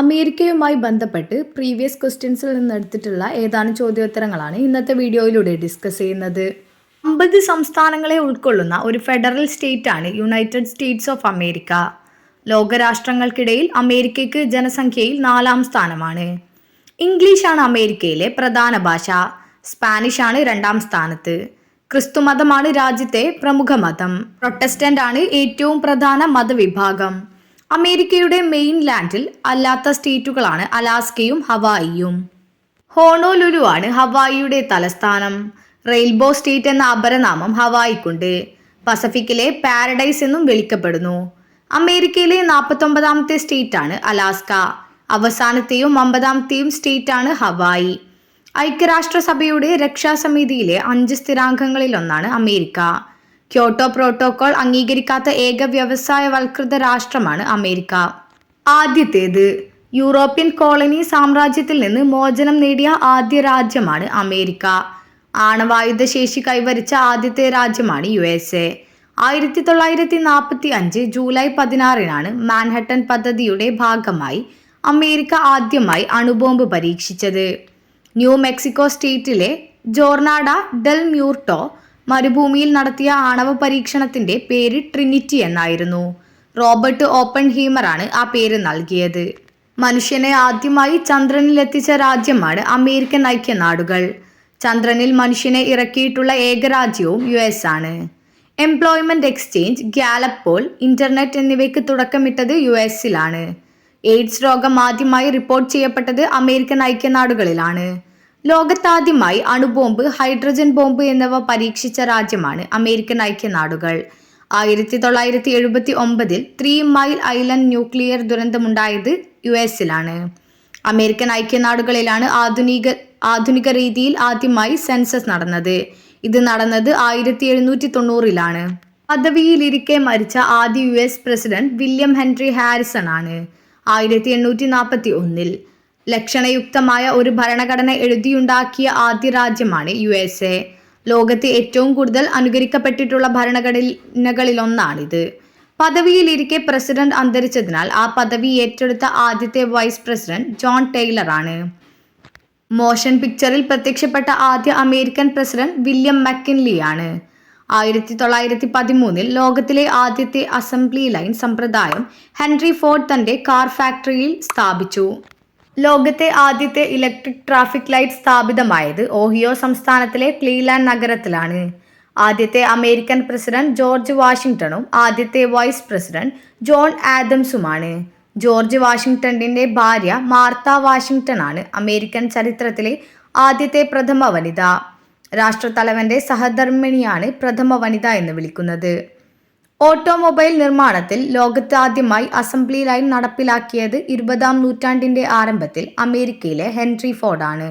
അമേരിക്കയുമായി ബന്ധപ്പെട്ട് പ്രീവിയസ് ക്വസ്റ്റ്യൻസിൽ നിന്ന് എടുത്തിട്ടുള്ള ഏതാനും ചോദ്യോത്തരങ്ങളാണ് ഇന്നത്തെ വീഡിയോയിലൂടെ ഡിസ്കസ് ചെയ്യുന്നത്? അമ്പത് സംസ്ഥാനങ്ങളെ ഉൾക്കൊള്ളുന്ന ഒരു ഫെഡറൽ സ്റ്റേറ്റ് ആണ് യുണൈറ്റഡ് സ്റ്റേറ്റ്സ് ഓഫ് അമേരിക്ക. ലോകരാഷ്ട്രങ്ങൾക്കിടയിൽ അമേരിക്കയ്ക്ക് ജനസംഖ്യയിൽ നാലാം സ്ഥാനമാണ്. ഇംഗ്ലീഷ് ആണ് അമേരിക്കയിലെ പ്രധാന ഭാഷ. സ്പാനിഷ് ആണ് രണ്ടാം സ്ഥാനത്ത്. ക്രിസ്തുമതമാണ് രാജ്യത്തെ പ്രമുഖ മതം. പ്രൊട്ടസ്റ്റന്റ് ആണ് ഏറ്റവും പ്രധാന മതവിഭാഗം. അമേരിക്കയുടെ മെയിൻ ലാൻഡിൽ അല്ലാത്ത സ്റ്റേറ്റുകളാണ് അലാസ്കയും ഹവായിയും. ഹോണോലുലു ആണ് ഹവായിയുടെ തലസ്ഥാനം. റെയിൽബോ സ്റ്റേറ്റ് എന്ന അപരനാമം ഹവായിക്കുണ്ട്. പസഫിക്കിലെ പാരഡൈസ് എന്നും വിളിക്കപ്പെടുന്നു. അമേരിക്കയിലെ നാൽപ്പത്തൊമ്പതാമത്തെ സ്റ്റേറ്റ് ആണ് അലാസ്ക. അവസാനത്തെയും അമ്പതാമത്തെയും സ്റ്റേറ്റ് ആണ് ഹവായി. ഐക്യരാഷ്ട്രസഭയുടെ രക്ഷാസമിതിയിലെ അഞ്ച് സ്ഥിരാംഗങ്ങളിലൊന്നാണ് അമേരിക്ക. ക്യോട്ടോ പ്രോട്ടോകോൾ അംഗീകരിക്കാത്ത ഏക വ്യവസായവൽകൃത രാഷ്ട്രമാണ് അമേരിക്ക. ആദ്യത്തേത് യൂറോപ്യൻ കോളനി സാമ്രാജ്യത്തിൽ നിന്ന് മോചനം നേടിയ ആദ്യ രാജ്യമാണ് അമേരിക്ക. ആണവായുധ ശേഷി കൈവരിച്ച ആദ്യത്തെ രാജ്യമാണ് യു എസ് എ. ആയിരത്തി തൊള്ളായിരത്തി നാൽപ്പത്തി അഞ്ച് ജൂലൈ പതിനാറിനാണ് മാൻഹട്ടൻ പദ്ധതിയുടെ ഭാഗമായി അമേരിക്ക ആദ്യമായി അണുബോംബ് പരീക്ഷിച്ചത്. ന്യൂ മെക്സിക്കോ സ്റ്റേറ്റിലെ ജോർണാഡ ഡെൽ മ്യൂർട്ടോ മരുഭൂമിയിൽ നടത്തിയ ആണവ പരീക്ഷണത്തിന്റെ പേര് ട്രിനിറ്റി എന്നായിരുന്നു. റോബർട്ട് ഓപ്പൺ ഹീമറാണ് ആ പേര് നൽകിയത്. മനുഷ്യനെ ആദ്യമായി ചന്ദ്രനിലെത്തിച്ച രാജ്യമാണ് അമേരിക്കൻ ഐക്യനാടുകൾ. ചന്ദ്രനിൽ മനുഷ്യനെ ഇറക്കിയിട്ടുള്ള ഏക രാജ്യവും യു എസ് ആണ്. Employment exchange Gallup poll internet എന്നിവയ്ക്ക് തുടക്കമിട്ടത് യു എസിലാണ്. എയ്ഡ്സ് രോഗം ആദ്യമായി റിപ്പോർട്ട് ചെയ്യപ്പെട്ടത് അമേരിക്കൻ ഐക്യനാടുകളിലാണ്. ലോകത്താദ്യമായി അണുബോംബ് ഹൈഡ്രജൻ ബോംബ് എന്നിവ പരീക്ഷിച്ച രാജ്യമാണ് അമേരിക്കൻ ഐക്യനാടുകൾ. ആയിരത്തി തൊള്ളായിരത്തി എഴുപത്തി ഒമ്പതിൽ ത്രീ മൈൽ ഐലൻഡ് ന്യൂക്ലിയർ ദുരന്തമുണ്ടായത് യു എസിലാണ് അമേരിക്കൻ ഐക്യനാടുകളിലാണ് ആധുനിക ആധുനിക രീതിയിൽ ആദ്യമായി സെൻസസ് നടന്നത്. ഇത് നടന്നത് ആയിരത്തി എഴുന്നൂറ്റി തൊണ്ണൂറിലാണ് പദവിയിലിരിക്കെ മരിച്ച ആദ്യ U S president William Henry Harrison ആണ് ആയിരത്തി എണ്ണൂറ്റി നാൽപ്പത്തി ഒന്നിൽ ലക്ഷണയുക്തമായ ഒരു ഭരണഘടന എഴുതിയുണ്ടാക്കിയ ആദ്യ രാജ്യമാണ് യു എസ് എ. ലോകത്ത് ഏറ്റവും കൂടുതൽ അനുകരിക്കപ്പെട്ടിട്ടുള്ള ഭരണഘടനകളിലൊന്നാണിത്. പദവിയിലിരിക്കെ പ്രസിഡന്റ് അന്തരിച്ചതിനാൽ ആ പദവി ഏറ്റെടുത്ത ആദ്യത്തെ വൈസ് പ്രസിഡന്റ് ജോൺ ടെയ്ലർ ആണ്. മോഷൻ പിക്ചറിൽ പ്രത്യക്ഷപ്പെട്ട ആദ്യ അമേരിക്കൻ പ്രസിഡന്റ് വില്യം മക്കിൻലി ആണ്. ആയിരത്തി തൊള്ളായിരത്തി പതിമൂന്നിൽ ലോകത്തിലെ ആദ്യത്തെ അസംബ്ലി ലൈൻ സമ്പ്രദായം ഹെൻറി ഫോർഡ് തന്റെ കാർ ഫാക്ടറിയിൽ സ്ഥാപിച്ചു. ലോകത്തെ ആദ്യത്തെ ഇലക്ട്രിക് ട്രാഫിക് ലൈറ്റ് സ്ഥാപിതമായത് ഓഹിയോ സംസ്ഥാനത്തിലെ ക്ലീലാൻഡ് നഗരത്തിലാണ്. ആദ്യത്തെ അമേരിക്കൻ പ്രസിഡന്റ് ജോർജ് വാഷിംഗ്ടണും ആദ്യത്തെ വൈസ് പ്രസിഡന്റ് ജോൺ ആദംസുമാണ്. ജോർജ് വാഷിംഗ്ടണിന്റെ ഭാര്യ മാർത്ത വാഷിംഗ്ടൺ ആണ് അമേരിക്കൻ ചരിത്രത്തിലെ ആദ്യത്തെ പ്രഥമ വനിത. രാഷ്ട്രതലവന്റെ സഹധർമ്മിണിയാണ് പ്രഥമ വനിത എന്ന് വിളിക്കുന്നത്. ഓട്ടോമൊബൈൽ നിർമ്മാണത്തിൽ ലോകത്താദ്യമായി അസംബ്ലി ലൈൻ നടപ്പിലാക്കിയത് ഇരുപതാം നൂറ്റാണ്ടിന്റെ ആരംഭത്തിൽ അമേരിക്കയിലെ ഹെൻറി ഫോർഡാണ്.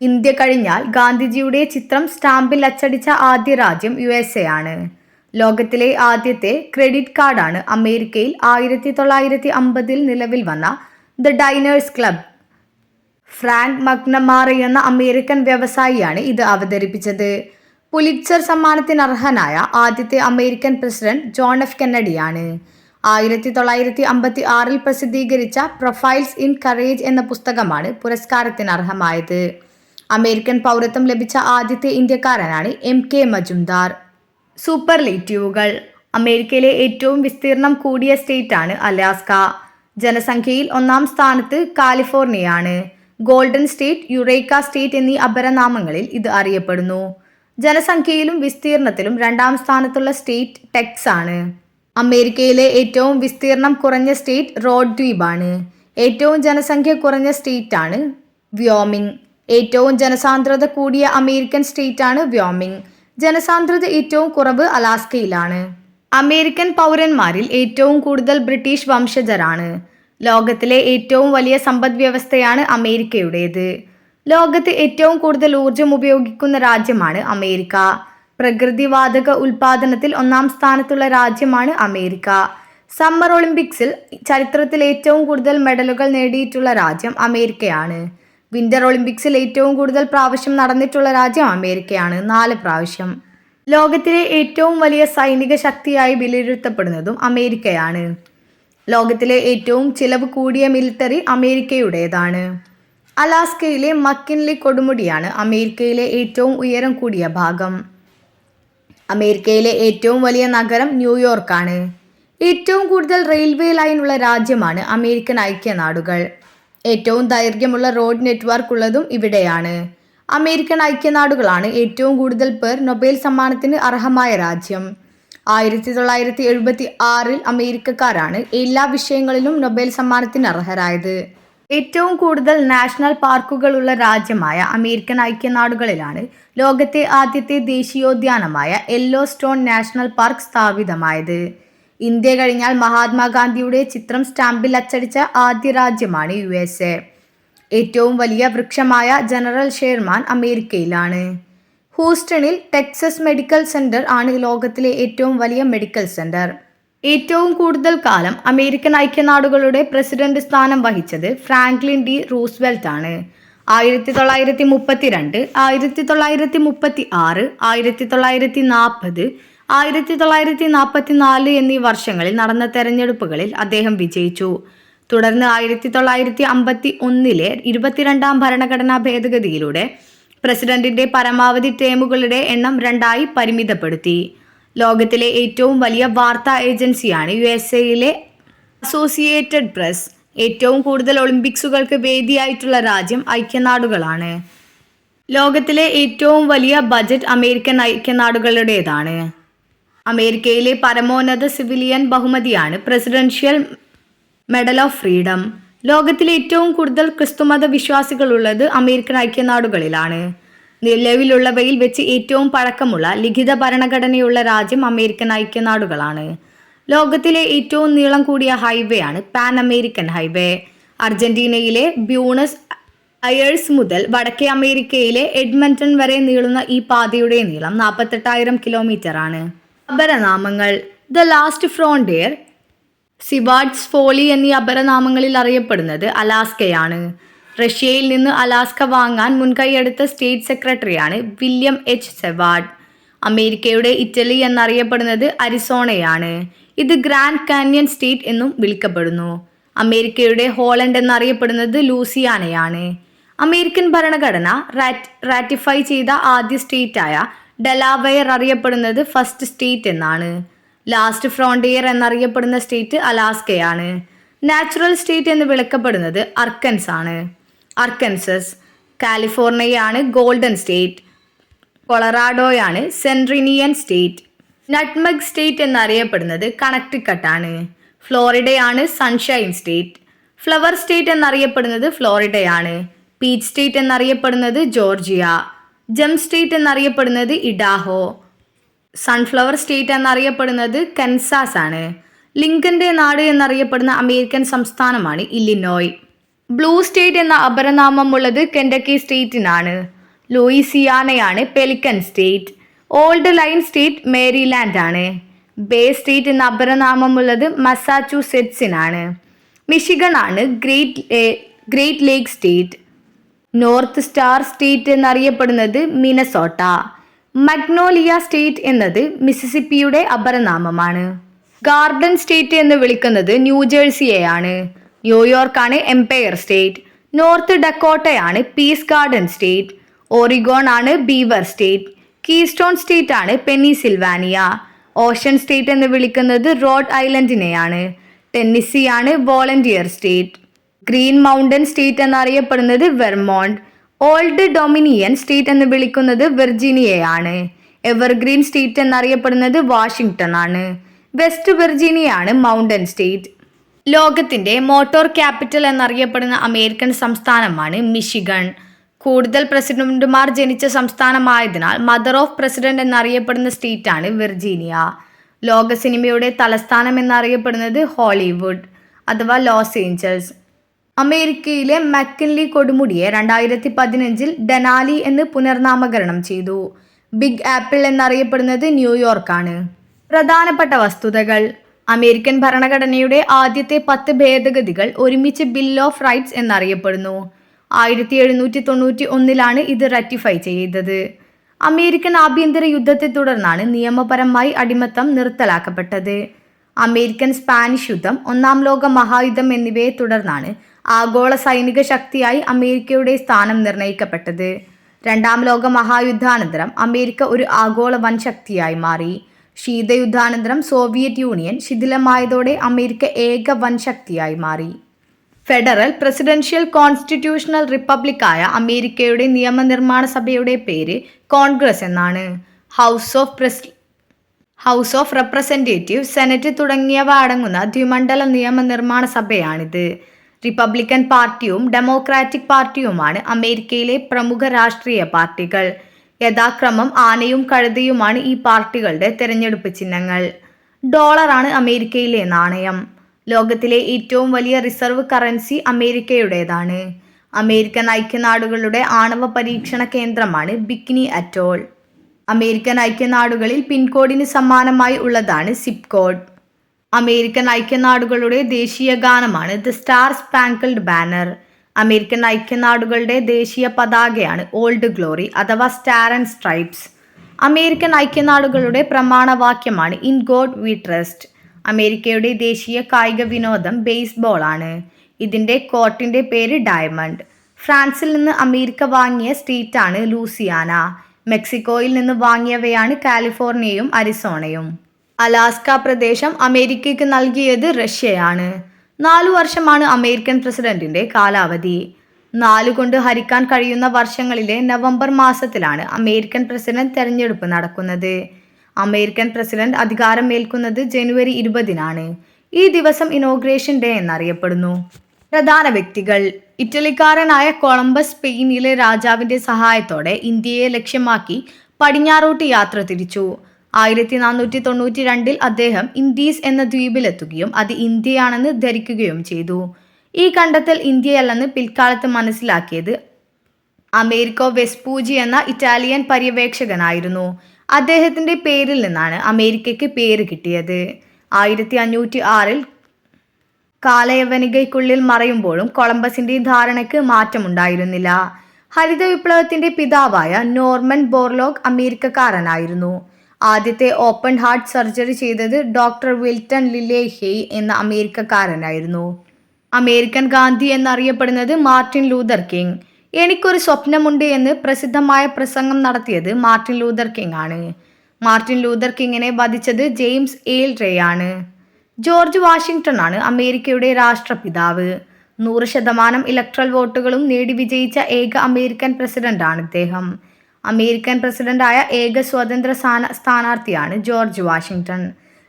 ഇന്ത്യ കഴിഞ്ഞാൽ ഗാന്ധിജിയുടെ ചിത്രം സ്റ്റാമ്പിൽ അച്ചടിച്ച ആദ്യ രാജ്യം യു എസ് എ ആണ്. ലോകത്തിലെ ആദ്യത്തെ ക്രെഡിറ്റ് കാർഡാണ് അമേരിക്കയിൽ ആയിരത്തി തൊള്ളായിരത്തി അമ്പതിൽ നിലവിൽ വന്ന the Diners Club. Frank McNamara എന്ന അമേരിക്കൻ വ്യവസായിയാണ് ഇത് അവതരിപ്പിച്ചത്. പുലിറ്റ്സർ സമ്മാനത്തിന് അർഹനായ ആദ്യത്തെ അമേരിക്കൻ പ്രസിഡന്റ് ജോൺ എഫ് കെന്നഡിയാണ്. ആയിരത്തി തൊള്ളായിരത്തി അമ്പത്തി ആറിൽ പ്രസിദ്ധീകരിച്ച പ്രൊഫൈൽസ് ഇൻ കറേജ് എന്ന പുസ്തകമാണ് പുരസ്കാരത്തിന് അർഹമായത് അമേരിക്കൻ പൗരത്വം ലഭിച്ച ആദ്യത്തെ ഇന്ത്യക്കാരനാണ് എം കെ മജുംദാർ. സൂപ്പർലേറ്റീവുകൾ അമേരിക്കയിലെ ഏറ്റവും വിസ്തീർണം കൂടിയ സ്റ്റേറ്റാണ് അലാസ്ക. ജനസംഖ്യയിൽ ഒന്നാം സ്ഥാനത്ത് കാലിഫോർണിയയാണ്. ഗോൾഡൻ സ്റ്റേറ്റ് യുറേക്ക സ്റ്റേറ്റ് എന്നീ അപരനാമങ്ങളിൽ ഇത് അറിയപ്പെടുന്നു. ജനസംഖ്യയിലും വിസ്തീർണത്തിലും രണ്ടാം സ്ഥാനത്തുള്ള സ്റ്റേറ്റ് ടെക്സ് ആണ്. അമേരിക്കയിലെ ഏറ്റവും വിസ്തീർണം കുറഞ്ഞ സ്റ്റേറ്റ് റോഡ് ദ്വീപാണ് ഏറ്റവും ജനസംഖ്യ കുറഞ്ഞ സ്റ്റേറ്റ് ആണ് വ്യോമിംഗ്. ഏറ്റവും ജനസാന്ദ്രത കൂടിയ അമേരിക്കൻ സ്റ്റേറ്റ് ആണ് വ്യോമിംഗ്. ജനസാന്ദ്രത ഏറ്റവും കുറവ് അലാസ്കയിലാണ്. അമേരിക്കൻ പൗരന്മാരിൽ ഏറ്റവും കൂടുതൽ ബ്രിട്ടീഷ് വംശജരാണ്. ലോകത്തിലെ ഏറ്റവും വലിയ സമ്പദ് വ്യവസ്ഥയാണ് അമേരിക്കയുടേത്. ലോകത്ത് ഏറ്റവും കൂടുതൽ ഊർജം ഉപയോഗിക്കുന്ന രാജ്യമാണ് അമേരിക്ക. പ്രകൃതിവാതക ഉൽപാദനത്തിൽ ഒന്നാം സ്ഥാനത്തുള്ള രാജ്യമാണ് അമേരിക്ക. സമ്മർ ഒളിമ്പിക്സിൽ ചരിത്രത്തിൽ ഏറ്റവും കൂടുതൽ മെഡലുകൾ നേടിയിട്ടുള്ള രാജ്യം അമേരിക്കയാണ്. വിന്റർ ഒളിമ്പിക്സിൽ ഏറ്റവും കൂടുതൽ പ്രാവശ്യം നടന്നിട്ടുള്ള രാജ്യം അമേരിക്കയാണ് നാല് പ്രാവശ്യം. ലോകത്തിലെ ഏറ്റവും വലിയ സൈനിക ശക്തിയായി വിലയിരുത്തപ്പെടുന്നതും അമേരിക്കയാണ്. ലോകത്തിലെ ഏറ്റവും ചിലവ് കൂടിയ മിലിറ്ററി അമേരിക്കയുടേതാണ്. അലാസ്കയിലെ മക്കിൻലി കൊടുമുടിയാണ് അമേരിക്കയിലെ ഏറ്റവും ഉയരം കൂടിയ ഭാഗം. അമേരിക്കയിലെ ഏറ്റവും വലിയ നഗരം ന്യൂയോർക്കാണ്. ഏറ്റവും കൂടുതൽ റെയിൽവേ ലൈൻ ഉള്ള രാജ്യമാണ് അമേരിക്കൻ ഐക്യനാടുകൾ. ഏറ്റവും ദൈർഘ്യമുള്ള റോഡ് നെറ്റ്വർക്ക് ഉള്ളതും ഇവിടെയാണ്. അമേരിക്കൻ ഐക്യനാടുകളാണ് ഏറ്റവും കൂടുതൽ പേർ നൊബേൽ സമ്മാനത്തിന് അർഹമായ രാജ്യം. ആയിരത്തി തൊള്ളായിരത്തി എഴുപത്തി ആറിൽ അമേരിക്കക്കാരാണ് എല്ലാ വിഷയങ്ങളിലും നൊബേൽ സമ്മാനത്തിന് അർഹരായത്. ഏറ്റവും കൂടുതൽ നാഷണൽ പാർക്കുകളുള്ള രാജ്യമായ അമേരിക്കൻ ഐക്യനാടുകളിലാണ് ലോകത്തെ ആദ്യത്തെ ദേശീയോദ്യാനമായ യെല്ലോ സ്റ്റോൺ നാഷണൽ പാർക്ക് സ്ഥാപിതമായത്. ഇന്ത്യ കഴിഞ്ഞാൽ മഹാത്മാഗാന്ധിയുടെ ചിത്രം സ്റ്റാമ്പിൽ അച്ചടിച്ച ആദ്യ രാജ്യമാണ് യു എസ് എ. ഏറ്റവും വലിയ വൃക്ഷമായ ജനറൽ ഷെയർമാൻ അമേരിക്കയിലാണ്. ഹൂസ്റ്റണിൽ ടെക്സസ് മെഡിക്കൽ സെന്റർ ആണ് ലോകത്തിലെ ഏറ്റവും വലിയ മെഡിക്കൽ സെന്റർ. ഏറ്റവും കൂടുതൽ കാലം അമേരിക്കൻ ഐക്യനാടുകളുടെ പ്രസിഡന്റ് സ്ഥാനം വഹിച്ചത് ഫ്രാങ്ക്ലിൻ ഡി റൂസ്വെൽറ്റ് ആണ്. ആയിരത്തി തൊള്ളായിരത്തി മുപ്പത്തിരണ്ട് ആയിരത്തി തൊള്ളായിരത്തി മുപ്പത്തി ആറ് ആയിരത്തി തൊള്ളായിരത്തി നാൽപ്പത് ആയിരത്തി തൊള്ളായിരത്തി നാൽപ്പത്തി നാല് എന്നീ വർഷങ്ങളിൽ നടന്ന തെരഞ്ഞെടുപ്പുകളിൽ അദ്ദേഹം വിജയിച്ചു. തുടർന്ന് ആയിരത്തി തൊള്ളായിരത്തി അമ്പത്തി ഒന്നിലെ ഇരുപത്തിരണ്ടാം ഭരണഘടനാ ഭേദഗതിയിലൂടെ പ്രസിഡന്റിന്റെ പരമാവധി ടേമുകളുടെ എണ്ണം രണ്ടായി പരിമിതപ്പെടുത്തി. ലോകത്തിലെ ഏറ്റവും വലിയ വാർത്താ ഏജൻസിയാണ് യു എസ് എയിലെ അസോസിയേറ്റഡ് പ്രസ്. ഏറ്റവും കൂടുതൽ ഒളിമ്പിക്സുകൾക്ക് വേദിയായിട്ടുള്ള രാജ്യം ഐക്യനാടുകളാണ്. ലോകത്തിലെ ഏറ്റവും വലിയ ബജറ്റ് അമേരിക്കൻ ഐക്യനാടുകളുടേതാണ്. അമേരിക്കയിലെ പരമോന്നത സിവിലിയൻ ബഹുമതിയാണ് പ്രസിഡൻഷ്യൽ മെഡൽ ഓഫ് ഫ്രീഡം. ലോകത്തിലെ ഏറ്റവും കൂടുതൽ ക്രിസ്തുമത വിശ്വാസികളുള്ളത് അമേരിക്കൻ ഐക്യനാടുകളിലാണ്. നിലവിലുള്ളവയിൽ വെച്ച് ഏറ്റവും പഴക്കമുള്ള ലിഖിത ഭരണഘടനയുള്ള രാജ്യം അമേരിക്കൻ ഐക്യനാടുകളാണ്. ലോകത്തിലെ ഏറ്റവും നീളം കൂടിയ ഹൈവേ ആണ് പാൻ അമേരിക്കൻ ഹൈവേ. അർജന്റീനയിലെ ബ്യൂണസ് അയേഴ്സ് മുതൽ വടക്കേ അമേരിക്കയിലെ എഡ്മന്റൺ വരെ നീളുന്ന ഈ പാതയുടെ നീളം നാൽപ്പത്തെട്ടായിരം കിലോമീറ്റർ ആണ് അപരനാമങ്ങൾ the Last Frontier Seward's Folly എന്നീ അപരനാമങ്ങളിൽ അറിയപ്പെടുന്നത് അലാസ്കയാണ്. റഷ്യയിൽ നിന്ന് അലാസ്ക വാങ്ങാൻ മുൻകൈയെടുത്ത സ്റ്റേറ്റ് സെക്രട്ടറിയാണ് വില്യം എച്ച് സെവാർഡ് അമേരിക്കയുടെ ഇറ്റലി എന്നറിയപ്പെടുന്നത് അരിസോണയാണ്. ഇത് ഗ്രാൻഡ് കാന്യൻ സ്റ്റേറ്റ് എന്നും വിളിക്കപ്പെടുന്നു. അമേരിക്കയുടെ ഹോളണ്ട് എന്നറിയപ്പെടുന്നത് ലൂസിയാനയാണ്. അമേരിക്കൻ ഭരണഘടന റാറ്റിഫൈ ചെയ്ത ആദ്യ സ്റ്റേറ്റായ ഡെലാവെയർ അറിയപ്പെടുന്നത് ഫസ്റ്റ് സ്റ്റേറ്റ് എന്നാണ്. ലാസ്റ്റ് ഫ്രോണ്ടിയർ എന്നറിയപ്പെടുന്ന സ്റ്റേറ്റ് അലാസ്കയാണ്. നാച്ചുറൽ സ്റ്റേറ്റ് എന്ന് വിളിക്കപ്പെടുന്നത് അർക്കൻസ് ആണ് അർക്കൻസസ് കാലിഫോർണിയയാണ് ഗോൾഡൻ സ്റ്റേറ്റ് കൊളറാഡോയാണ് സെൻട്രിനിയൻ സ്റ്റേറ്റ്. നട്ട്മഗ് സ്റ്റേറ്റ് എന്നറിയപ്പെടുന്നത് കണക്ടിക്കട്ടാണ് ഫ്ലോറിഡയാണ് സൺഷൈൻ സ്റ്റേറ്റ്. ഫ്ലവർ സ്റ്റേറ്റ് എന്നറിയപ്പെടുന്നത് ഫ്ലോറിഡയാണ്. പീച്ച് സ്റ്റേറ്റ് എന്നറിയപ്പെടുന്നത് ജോർജിയ. ജം സ്റ്റേറ്റ് എന്നറിയപ്പെടുന്നത് ഇഡാഹോ. സൺഫ്ലവർ സ്റ്റേറ്റ് എന്നറിയപ്പെടുന്നത് കൻസാസ് ആണ് ലിങ്കന്റെ നാട് എന്നറിയപ്പെടുന്ന അമേരിക്കൻ സംസ്ഥാനമാണ് ഇല്ലിനോയ്. ബ്ലൂ സ്റ്റേറ്റ് എന്ന അപരനാമമുള്ളത് കെൻഡക്കി സ്റ്റേറ്റിനാണ്. ലൂയിസിയാനയാണ് Pelican State. Old Line State Maryland ആണ് ബേ സ്റ്റേറ്റ് എന്ന അപരനാമമുള്ളത് മസാച്യൂസെറ്റ്സിനാണ്. മിഷിഗൺ ആണ് Great Great Lake State. North Star State എന്നറിയപ്പെടുന്നത് മിനസോട്ട. മഗ്നോലിയ സ്റ്റേറ്റ് എന്നത് മിസിസിപ്പിയുടെ അപരനാമമാണ്. ഗാർഡൻ സ്റ്റേറ്റ് എന്ന് വിളിക്കുന്നത് ന്യൂജേഴ്സിയെയാണ് ന്യൂയോർക്കാണ് എംപയർ സ്റ്റേറ്റ്. നോർത്ത് ഡക്കോട്ടയാണ് പീസ് ഗാർഡൻ സ്റ്റേറ്റ്. ഓറിഗോൺ ആണ് ബീവർ സ്റ്റേറ്റ്. കീസ്റ്റോൺ സ്റ്റേറ്റ് ആണ് പെനിസിൽവാനിയ. ഓഷൻ സ്റ്റേറ്റ് എന്ന് വിളിക്കുന്നത് റോഡ് ഐലൻഡിനെയാണ്. ടെന്നിസി ആണ് Volunteer State. Green Mountain State എന്നറിയപ്പെടുന്നത് വെർമോണ്ട്. ഓൾഡ് ഡൊമിനിയൻ സ്റ്റേറ്റ് എന്ന് വിളിക്കുന്നത് വെർജീനിയയാണ്. എവർഗ്രീൻ സ്റ്റേറ്റ് എന്നറിയപ്പെടുന്നത് വാഷിംഗ്ടൺ ആണ്. വെസ്റ്റ് വെർജീനിയ ആണ് മൗണ്ടൻ സ്റ്റേറ്റ്. ലോകത്തിന്റെ മോട്ടോർ ക്യാപിറ്റൽ എന്നറിയപ്പെടുന്ന അമേരിക്കൻ സംസ്ഥാനമാണ് മിഷിഗൺ. കൂടുതൽ പ്രസിഡന്റുമാർ ജനിച്ച സംസ്ഥാനമായതിനാൽ മദർ ഓഫ് പ്രസിഡന്റ് എന്നറിയപ്പെടുന്ന സ്റ്റേറ്റാണ് വെർജീനിയ. ലോക സിനിമയുടെ തലസ്ഥാനം എന്നറിയപ്പെടുന്നത് ഹോളിവുഡ് അഥവാ ലോസ് ഏഞ്ചൽസ്. അമേരിക്കയിലെ മക്കിൻലി കൊടുമുടിയെ രണ്ടായിരത്തി പതിനഞ്ചിൽ ഡനാലി എന്ന് പുനർനാമകരണം ചെയ്തു. ബിഗ് ആപ്പിൾ എന്നറിയപ്പെടുന്നത് ന്യൂയോർക്കാണ്. പ്രധാനപ്പെട്ട വസ്തുതകൾ. അമേരിക്കൻ ഭരണഘടനയുടെ ആദ്യത്തെ പത്ത് ഭേദഗതികൾ ഒരുമിച്ച് ബിൽ ഓഫ് റൈറ്റ്സ് എന്നറിയപ്പെടുന്നു. ആയിരത്തി എഴുന്നൂറ്റി തൊണ്ണൂറ്റി ഒന്നിലാണ് ഇത് ററ്റിഫൈ ചെയ്തത്. അമേരിക്കൻ ആഭ്യന്തര യുദ്ധത്തെ തുടർന്നാണ് നിയമപരമായി അടിമത്തം നിർത്തലാക്കപ്പെട്ടത്. അമേരിക്കൻ സ്പാനിഷ് യുദ്ധം ഒന്നാം ലോക മഹായുദ്ധം എന്നിവയെ തുടർന്നാണ് ആഗോള സൈനിക ശക്തിയായി അമേരിക്കയുടെ സ്ഥാനം നിർണയിക്കപ്പെട്ടത്. രണ്ടാം ലോക മഹായുദ്ധാനന്തരം അമേരിക്ക ഒരു ആഗോള വൻ ശക്തിയായി മാറി. ശീതയുദ്ധാനന്തരം സോവിയറ്റ് യൂണിയൻ ശിഥിലമായതോടെ അമേരിക്ക ഏക വൻശക്തിയായി മാറി. ഫെഡറൽ പ്രസിഡൻഷ്യൽ കോൺസ്റ്റിറ്റ്യൂഷണൽ റിപ്പബ്ലിക്കായ അമേരിക്കയുടെ നിയമനിർമ്മാണ സഭയുടെ പേര് കോൺഗ്രസ് എന്നാണ്. House of press House of representative Senate തുടങ്ങിയവ അടങ്ങുന്ന ദ്വിമണ്ഡല നിയമനിർമ്മാണ സഭയാണിത്. റിപ്പബ്ലിക്കൻ പാർട്ടിയും ഡെമോക്രാറ്റിക് പാർട്ടിയുമാണ് അമേരിക്കയിലെ പ്രമുഖ രാഷ്ട്രീയ പാർട്ടികൾ. യഥാക്രമം ആനയും കഴുതയുമാണ് ഈ പാർട്ടികളുടെ തെരഞ്ഞെടുപ്പ് ചിഹ്നങ്ങൾ. ഡോളറാണ് അമേരിക്കയിലെ നാണയം. ലോകത്തിലെ ഏറ്റവും വലിയ റിസർവ് കറൻസി അമേരിക്കയുടേതാണ്. അമേരിക്കൻ ഐക്യനാടുകളുടെ ആണവ പരീക്ഷണ കേന്ദ്രമാണ് ബിക്കിനി അറ്റോൾ അമേരിക്കൻ ഐക്യനാടുകളിൽ പിൻകോഡിന് സമാനമായി ഉള്ളതാണ് സിപ്പ് കോഡ് അമേരിക്കൻ ഐക്യനാടുകളുടെ ദേശീയ ഗാനമാണ് the Star Spangled Banner. American ഐക്യനാടുകളുടെ ദേശീയ പതാകയാണ് ഓൾഡ് ഗ്ലോറി അഥവാ സ്റ്റാർ ആൻഡ് സ്ട്രൈപ്സ്. അമേരിക്കൻ ഐക്യനാടുകളുടെ പ്രമാണവാക്യമാണ് ഇൻ ഗോഡ് വി ട്രസ്റ്റ് അമേരിക്കയുടെ ദേശീയ കായിക വിനോദം ബേസ്ബോൾ ആണ്. ഇതിന്റെ കോർട്ടിന്റെ പേര് ഡയമണ്ട്. ഫ്രാൻസിൽ നിന്ന് അമേരിക്ക വാങ്ങിയ സ്റ്റേറ്റാണ് ലൂസിയാന. മെക്സിക്കോയിൽ നിന്ന് വാങ്ങിയവയാണ് കാലിഫോർണിയയും അരിസോണയും. അലാസ്ക പ്രദേശം അമേരിക്കയ്ക്ക് നൽകിയത് റഷ്യയാണ്. നാലു വർഷമാണ് അമേരിക്കൻ പ്രസിഡന്റിന്റെ കാലാവധി. നാലു കൊണ്ട് ഹരിക്കാൻ കഴിയുന്ന വർഷങ്ങളിലെ നവംബർ മാസത്തിലാണ് അമേരിക്കൻ പ്രസിഡന്റ് തെരഞ്ഞെടുപ്പ് നടക്കുന്നത്. അമേരിക്കൻ പ്രസിഡന്റ് അധികാരം അധികാരമേൽക്കുന്നത് ജനുവരി ഇരുപതിനാണ്. ഈ ദിവസം ഇനോഗ്രേഷൻ ഡേ എന്നറിയപ്പെടുന്നു. പ്രധാന വ്യക്തികൾ. ഇറ്റലിക്കാരനായ കൊളംബസ് സ്പെയിനിലെ രാജാവിന്റെ സഹായത്തോടെ ഇന്ത്യയെ ലക്ഷ്യമാക്കി പടിഞ്ഞാറോട്ട് യാത്ര തിരിച്ചു. ആയിരത്തി നാനൂറ്റി തൊണ്ണൂറ്റി രണ്ടിൽ അദ്ദേഹം ഇൻഡീസ് എന്ന ദ്വീപിലെത്തുകയും അത് ഇന്ത്യയാണെന്ന് ധരിക്കുകയും ചെയ്തു. ഈ കണ്ടെത്തൽ ഇന്ത്യയല്ലെന്ന് പിൽക്കാലത്ത് മനസ്സിലാക്കിയത് അമേരിക്കോ വെസ്പൂജി എന്ന ഇറ്റാലിയൻ പര്യവേക്ഷകനായിരുന്നു. അദ്ദേഹത്തിന്റെ പേരിൽ നിന്നാണ് അമേരിക്കയ്ക്ക് പേര് കിട്ടിയത്. ആയിരത്തി അഞ്ഞൂറ്റി ആറിൽ കാലയവനികയ്ക്കുള്ളിൽ മറയുമ്പോഴും കൊളംബസിന്റെ ധാരണയ്ക്ക് മാറ്റമുണ്ടായിരുന്നില്ല. ഹരിത വിപ്ലവത്തിന്റെ പിതാവായ നോർമൻ ബോർലോഗ് അമേരിക്കക്കാരനായിരുന്നു. ആദ്യത്തെ ഓപ്പൺ ഹാർട്ട് സർജറി ചെയ്തത് ഡോക്ടർ വിൽട്ടൺ ലിലേഹെയ് എന്ന അമേരിക്കക്കാരനായിരുന്നു. അമേരിക്കൻ ഗാന്ധി എന്നറിയപ്പെടുന്നത് മാർട്ടിൻ ലൂതർ കിങ്. എനിക്കൊരു സ്വപ്നമുണ്ട് എന്ന് പ്രസിദ്ധമായ പ്രസംഗം നടത്തിയത് മാർട്ടിൻ ലൂതർ കിങ് ആണ്. മാർട്ടിൻ ലൂതർ കിങ്ങിനെ വധിച്ചത് ജെയിംസ് എയിൽ റേ ആണ്. ജോർജ് വാഷിംഗ്ടൺ ആണ് അമേരിക്കയുടെ രാഷ്ട്രപിതാവ്. നൂറ് ശതമാനം ഇലക്ട്രൽ വോട്ടുകളും നേടി വിജയിച്ച ഏക അമേരിക്കൻ പ്രസിഡന്റാണ് ഇദ്ദേഹം. അമേരിക്കൻ പ്രസിഡന്റായ ഏക സ്വതന്ത്ര സ്ഥാന സ്ഥാനാർത്ഥിയാണ് ജോർജ് വാഷിംഗ്ടൺ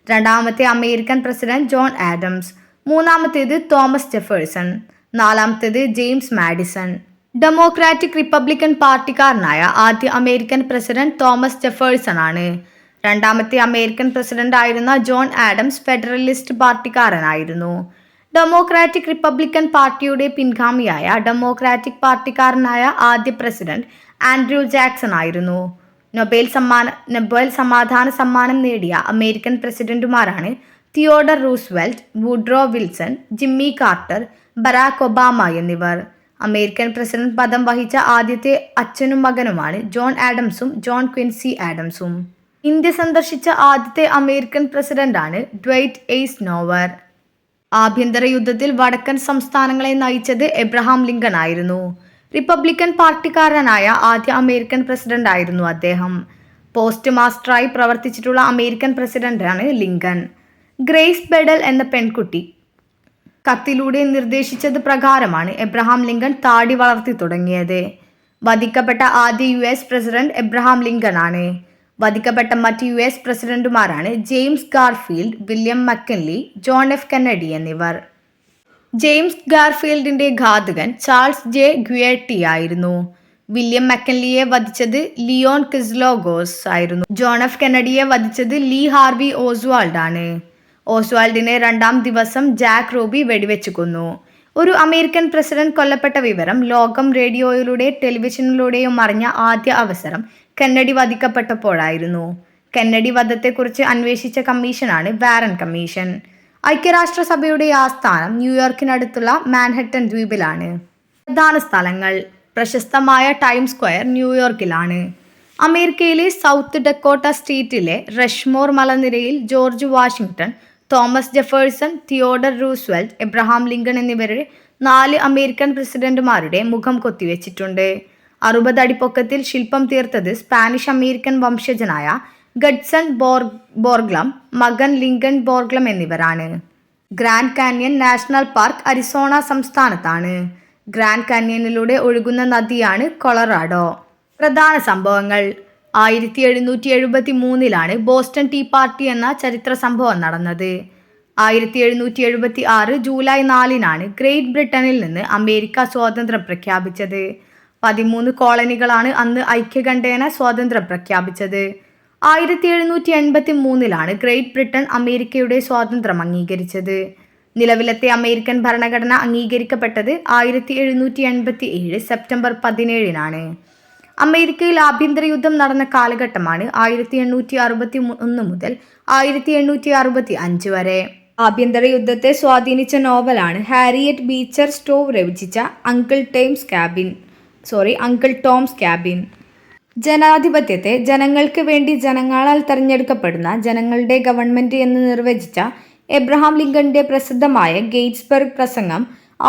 രണ്ടാമത്തെ അമേരിക്കൻ പ്രസിഡന്റ് ജോൺ ആഡംസ്. മൂന്നാമത്തേത് തോമസ് ജെഫേഴ്സൺ. നാലാമത്തേത് ജെയിംസ് മാഡിസൺ. ഡെമോക്രാറ്റിക് റിപ്പബ്ലിക്കൻ പാർട്ടിക്കാരനായ ആദ്യ അമേരിക്കൻ പ്രസിഡന്റ് തോമസ് ജെഫേഴ്സൺ ആണ്. രണ്ടാമത്തെ അമേരിക്കൻ പ്രസിഡന്റ് ആയിരുന്ന ജോൺ ആഡംസ് ഫെഡറലിസ്റ്റ് പാർട്ടിക്കാരനായിരുന്നു. ഡെമോക്രാറ്റിക് റിപ്പബ്ലിക്കൻ പാർട്ടിയുടെ പിൻഗാമിയായ ഡെമോക്രാറ്റിക് പാർട്ടിക്കാരനായ ആദ്യ പ്രസിഡന്റ് ആൻഡ്രൂ ജാക്സൺ ആയിരുന്നു. നൊബേൽ സമ്മാന നൊബേൽ സമാധാന സമ്മാനം നേടിയ American പ്രസിഡന്റുമാരാണ് Theodore Roosevelt Woodrow Wilson Jimmy Carter Barack Obama എന്നിവർ. അമേരിക്കൻ പ്രസിഡന്റ് പദം വഹിച്ച ആദ്യത്തെ അച്ഛനും മകനുമാണ് ജോൺ ആഡംസും ജോൺ ക്വിൻസി ആഡംസും. ഇന്ത്യ സന്ദർശിച്ച ആദ്യത്തെ അമേരിക്കൻ പ്രസിഡന്റാണ് ഡ്വൈറ്റ് എയ്സ് നോവർ. ആഭ്യന്തര യുദ്ധത്തിൽ വടക്കൻ സംസ്ഥാനങ്ങളെ നയിച്ചത് എബ്രഹാം ലിങ്കൺ ആയിരുന്നു. റിപ്പബ്ലിക്കൻ പാർട്ടിക്കാരനായ ആദ്യ അമേരിക്കൻ പ്രസിഡന്റായിരുന്നു അദ്ദേഹം. പോസ്റ്റ് മാസ്റ്ററായി പ്രവർത്തിച്ചിട്ടുള്ള അമേരിക്കൻ പ്രസിഡന്റാണ് ലിങ്കൺ ഗ്രേസ് ബെഡൽ എന്ന പെൺകുട്ടി കത്തിലൂടെ നിർദ്ദേശിച്ചത് പ്രകാരമാണ് എബ്രഹാം ലിങ്കൺ താടി വളർത്തി തുടങ്ങിയത്. വധിക്കപ്പെട്ട ആദ്യ U S president Abraham Lincoln ആണ് വധിക്കപ്പെട്ട മറ്റ് U S പ്രസിഡന്റുമാരാണ് James Garfield William McKinley John F Kennedy എന്നിവർ. ജെയിംസ് ഗാർഫീൽഡിന്റെ ഘാതകൻ ചാൾസ് ജെ ഗ്വേട്ടി ആയിരുന്നു. വില്യം മക്കൻലിയെ വധിച്ചത് ലിയോൺ കിസ്ലോഗോസ് ആയിരുന്നു. ജോൺ എഫ് കെനഡിയെ വധിച്ചത് ലീ ഹാർവി ഓസ്വാൾഡ് ആണ്. ഓസ്വാൾഡിനെ രണ്ടാം ദിവസം ജാക്ക് റോബി വെടിവെച്ച് കൊന്നു ഒരു അമേരിക്കൻ പ്രസിഡന്റ് കൊല്ലപ്പെട്ട വിവരം ലോകം റേഡിയോയിലൂടെ ടെലിവിഷനിലൂടെയും അറിഞ്ഞ ആദ്യ അവസരം കെന്നഡി വധിക്കപ്പെട്ടപ്പോഴായിരുന്നു. കെന്നഡി വധത്തെക്കുറിച്ച് അന്വേഷിച്ച കമ്മീഷനാണ് വാരൻ കമ്മീഷൻ. ഐക്യരാഷ്ട്രസഭയുടെ ആസ്ഥാനം ന്യൂയോർക്കിനടുത്തുള്ള മാൻഹട്ടൻ ദ്വീപിലാണ്. പ്രധാന സ്ഥലങ്ങൾ പ്രശസ്തമായ ടൈം സ്ക്വയർ ന്യൂയോർക്കിലാണ്. അമേരിക്കയിലെ സൗത്ത് ഡക്കോട്ട സ്റ്റേറ്റിലെ Rushmore മലനിരയിൽ George Washington Thomas Jefferson Theodore Roosevelt Abraham Lincoln എന്നിവരുടെ നാല് അമേരിക്കൻ പ്രസിഡന്റുമാരുടെ മുഖം കൊത്തിവെച്ചിട്ടുണ്ട്. അറുപതടിപ്പൊക്കത്തിൽ ശില്പം തീർത്തത് സ്പാനിഷ് അമേരിക്കൻ വംശജനായ ഗഡ്സൺ ബോർ ബോർഗ്ലം മകൻ ലിങ്കൺ ബോർഗ്ലം എന്നിവരാണ്. Grand Canyon National Park Arizona സംസ്ഥാനത്താണ്. ഗ്രാൻഡ് കാന്യനിലൂടെ ഒഴുകുന്ന നദിയാണ് കൊളറാഡോ. പ്രധാന സംഭവങ്ങൾ. ആയിരത്തി എഴുന്നൂറ്റി എഴുപത്തി മൂന്നിലാണ് ബോസ്റ്റൺ ടീ പാർട്ടി എന്ന ചരിത്ര സംഭവം നടന്നത്. ആയിരത്തി എഴുന്നൂറ്റി എഴുപത്തി ആറ് ജൂലൈ നാലിനാണ് ഗ്രേറ്റ് ബ്രിട്ടനിൽ നിന്ന് അമേരിക്ക സ്വാതന്ത്ര്യം പ്രഖ്യാപിച്ചത്. പതിമൂന്ന് കോളനികളാണ് അന്ന് ഐക്യകണ്ഠേന സ്വാതന്ത്ര്യം പ്രഖ്യാപിച്ചത്. ആയിരത്തി എഴുന്നൂറ്റി എൺപത്തി മൂന്നിലാണ് ഗ്രേറ്റ് ബ്രിട്ടൻ അമേരിക്കയുടെ സ്വാതന്ത്ര്യം അംഗീകരിച്ചത്. നിലവിലത്തെ അമേരിക്കൻ ഭരണഘടന അംഗീകരിക്കപ്പെട്ടത് ആയിരത്തി എഴുന്നൂറ്റി എൺപത്തി ഏഴ് സെപ്റ്റംബർ പതിനേഴിനാണ്. അമേരിക്കയിൽ ആഭ്യന്തര യുദ്ധം നടന്ന കാലഘട്ടമാണ് ആയിരത്തി എണ്ണൂറ്റി അറുപത്തി ഒന്ന് മുതൽ ആയിരത്തി എണ്ണൂറ്റി അറുപത്തി അഞ്ച് വരെ. ആഭ്യന്തര യുദ്ധത്തെ സ്വാധീനിച്ച നോവലാണ് ഹാരിയറ്റ് ബീച്ചർ സ്റ്റോവ് രചിച്ച Uncle Times Cabin sorry Uncle Tom's Cabin. ജനാധിപത്യത്തെ ജനങ്ങൾക്ക് വേണ്ടി ജനങ്ങളാൽ തെരഞ്ഞെടുക്കപ്പെടുന്ന ജനങ്ങളുടെ ഗവൺമെന്റ് എന്ന് നിർവചിച്ച എബ്രഹാം ലിങ്കന്റെ പ്രസിദ്ധമായ ഗേറ്റ്സ്ബർഗ് പ്രസംഗം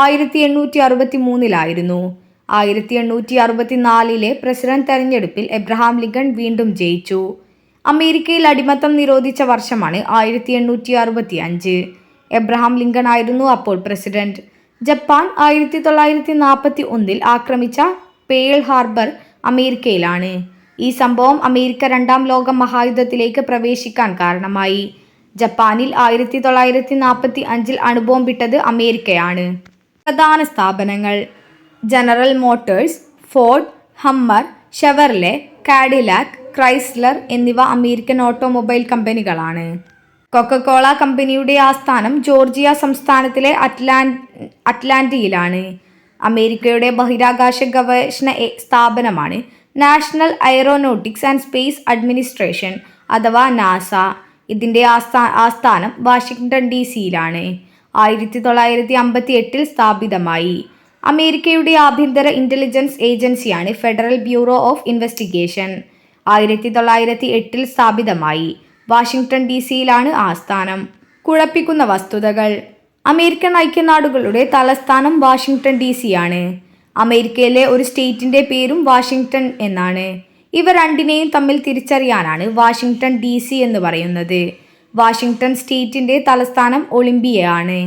ആയിരത്തി എണ്ണൂറ്റി അറുപത്തി മൂന്നിലായിരുന്നു ആയിരത്തി എണ്ണൂറ്റി അറുപത്തി നാലിലെ പ്രസിഡന്റ് തെരഞ്ഞെടുപ്പിൽ എബ്രഹാം ലിങ്കൺ വീണ്ടും ജയിച്ചു. അമേരിക്കയിൽ അടിമത്തം നിരോധിച്ച വർഷമാണ് ആയിരത്തി എണ്ണൂറ്റി അറുപത്തി അഞ്ച് എബ്രഹാം ലിങ്കൺ ആയിരുന്നു അപ്പോൾ പ്രസിഡന്റ്. ജപ്പാൻ ആയിരത്തി തൊള്ളായിരത്തി നാൽപ്പത്തി ഒന്നിൽ ആക്രമിച്ച പേൾ ഹാർബർ അമേരിക്കയിലാണ്. ഈ സംഭവം അമേരിക്ക രണ്ടാം ലോക മഹായുദ്ധത്തിലേക്ക് പ്രവേശിക്കാൻ കാരണമായി. ജപ്പാനിൽ ആയിരത്തി തൊള്ളായിരത്തി നാൽപ്പത്തി അഞ്ചിൽ അണുബോംബിട്ടത് അമേരിക്കയാണ്. പ്രധാന സ്ഥാപനങ്ങൾ General Motors Ford Hummer Chevrolet Cadillac Chrysler എന്നിവ അമേരിക്കൻ ഓട്ടോമൊബൈൽ കമ്പനികളാണ്. കൊക്കക്കോള കമ്പനിയുടെ ആസ്ഥാനം ജോർജിയ സംസ്ഥാനത്തിലെ അറ്റ്ലാൻ അറ്റ്ലാന്റയിലാണ്. അമേരിക്കയുടെ ബഹിരാകാശ ഗവേഷണ സ്ഥാപനമാണ് National Aeronautics and Space Administration അഥവാ നാസ. ഇതിന്റെ ആസ്ഥാ ആസ്ഥാനം വാഷിങ്ടൺ ഡി സിയിലാണ്. ആയിരത്തി തൊള്ളായിരത്തി അമ്പത്തി എട്ടിൽ സ്ഥാപിതമായി. അമേരിക്കയുടെ ആഭ്യന്തര ഇന്റലിജൻസ് ഏജൻസിയാണ് ഫെഡറൽ ബ്യൂറോ ഓഫ് ഇൻവെസ്റ്റിഗേഷൻ. ആയിരത്തി തൊള്ളായിരത്തി എട്ടിൽ സ്ഥാപിതമായി. വാഷിങ്ടൺ ഡി സിയിലാണ് ആസ്ഥാനം. കുഴപ്പിക്കുന്ന വസ്തുതകൾ. അമേരിക്കൻ ഐക്യനാടുകളുടെ തലസ്ഥാനം വാഷിംഗ്ടൺ ഡി ആണ് അമേരിക്കയിലെ ഒരു സ്റ്റേറ്റിന്റെ പേരും വാഷിംഗ്ടൺ എന്നാണ്. ഇവ രണ്ടിനെയും തമ്മിൽ തിരിച്ചറിയാനാണ് വാഷിംഗ്ടൺ ഡി എന്ന് പറയുന്നത്. വാഷിംഗ്ടൺ സ്റ്റേറ്റിന്റെ തലസ്ഥാനം ഒളിമ്പിയയാണ്.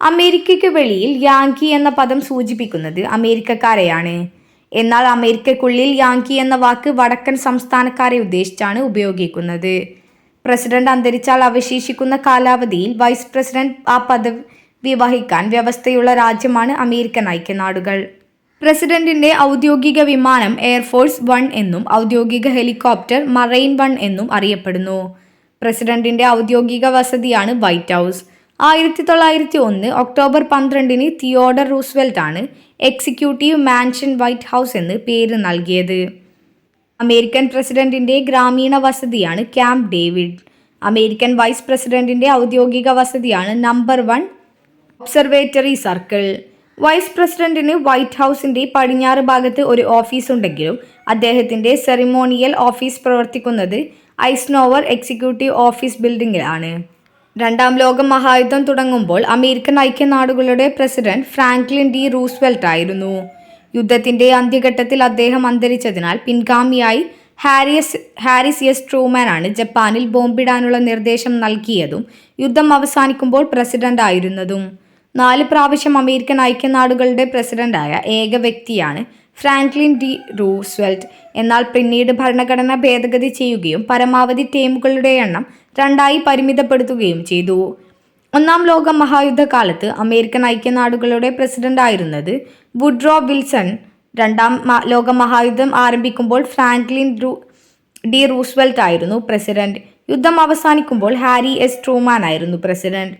അമേരിക്കയ്ക്ക് വെളിയിൽ യാങ്കി എന്ന പദം സൂചിപ്പിക്കുന്നത് അമേരിക്കക്കാരെയാണ്. എന്നാൽ അമേരിക്കക്കുള്ളിൽ യാങ്കി എന്ന വാക്ക് വടക്കൻ സംസ്ഥാനക്കാരെ ഉദ്ദേശിച്ചാണ് ഉപയോഗിക്കുന്നത്. പ്രസിഡന്റ് അന്തരിച്ചാൽ അവശേഷിക്കുന്ന കാലാവധിയിൽ വൈസ് പ്രസിഡന്റ് ആ പദവി വഹിക്കാൻ വ്യവസ്ഥയുള്ള രാജ്യമാണ് അമേരിക്കൻ ഐക്യനാടുകൾ. പ്രസിഡന്റിന്റെ ഔദ്യോഗിക വിമാനം എയർഫോഴ്സ് വൺ എന്നും ഔദ്യോഗിക ഹെലികോപ്റ്റർ മറൈൻ വൺ എന്നും അറിയപ്പെടുന്നു. പ്രസിഡന്റിന്റെ ഔദ്യോഗിക വസതിയാണ് വൈറ്റ് ഹൗസ്. ആയിരത്തി തൊള്ളായിരത്തി ഒന്ന് ഒക്ടോബർ പന്ത്രണ്ടിന് തിയോഡർ റൂസ്വെൽറ്റ് ആണ് എക്സിക്യൂട്ടീവ് മാൻഷൻ വൈറ്റ് ഹൗസ് എന്ന് പേര് നൽകിയത്. അമേരിക്കൻ പ്രസിഡന്റിന്റെ ഗ്രാമീണ വസതിയാണ് ക്യാമ്പ് ഡേവിഡ്. അമേരിക്കൻ വൈസ് പ്രസിഡന്റിന്റെ ഔദ്യോഗിക വസതിയാണ് number one Observatory Circle. Vice പ്രസിഡന്റിന് വൈറ്റ് ഹൗസിന്റെ പടിഞ്ഞാറ് ഭാഗത്ത് ഒരു ഓഫീസ് ഉണ്ടെങ്കിലും അദ്ദേഹത്തിന്റെ സെറിമോണിയൽ ഓഫീസ് പ്രവർത്തിക്കുന്നത് ഐസ്നോവർ എക്സിക്യൂട്ടീവ് ഓഫീസ് ബിൽഡിംഗിലാണ് രണ്ടാം ലോക മഹായുദ്ധം തുടങ്ങുമ്പോൾ അമേരിക്കൻ ഐക്യനാടുകളുടെ പ്രസിഡന്റ് ഫ്രാങ്ക്ലിൻ ഡി റൂസ്വെൽറ്റ് ആയിരുന്നു യുദ്ധത്തിന്റെ അന്ത്യഘട്ടത്തിൽ അദ്ദേഹം അന്തരിച്ചതിനാൽ പിൻഗാമിയായി ഹാരിയസ് ഹാരിസ് എസ് ട്രൂമാൻ ആണ് ജപ്പാനിൽ ബോംബിടാനുള്ള നിർദ്ദേശം നൽകിയതും യുദ്ധം അവസാനിക്കുമ്പോൾ പ്രസിഡന്റ് ആയിരുന്നതും നാല് പ്രാവശ്യം അമേരിക്കൻ ഐക്യനാടുകളുടെ പ്രസിഡന്റായ ഏക വ്യക്തിയാണ് ഫ്രാങ്ക്ലിൻ ഡി റൂസ്വെൽറ്റ്. എന്നാൽ പിന്നീട് ഭരണഘടന ഭേദഗതി ചെയ്യുകയും പരമാവധി ടീമുകളുടെ എണ്ണം രണ്ടായി പരിമിതപ്പെടുത്തുകയും ചെയ്തു. ഒന്നാം ലോക മഹായുദ്ധകാലത്ത് അമേരിക്കൻ ഐക്യനാടുകളുടെ പ്രസിഡന്റായിരുന്നത് വുഡ്രോ വിൽസൺ. രണ്ടാം ലോക മഹായുദ്ധം ആരംഭിക്കുമ്പോൾ ഫ്രാങ്ക്ലിൻ ഡി റൂസ്വെൽറ്റ് ആയിരുന്നു പ്രസിഡന്റ്. യുദ്ധം അവസാനിക്കുമ്പോൾ ഹാരി എസ് ട്രൂമാൻ ആയിരുന്നു പ്രസിഡന്റ്.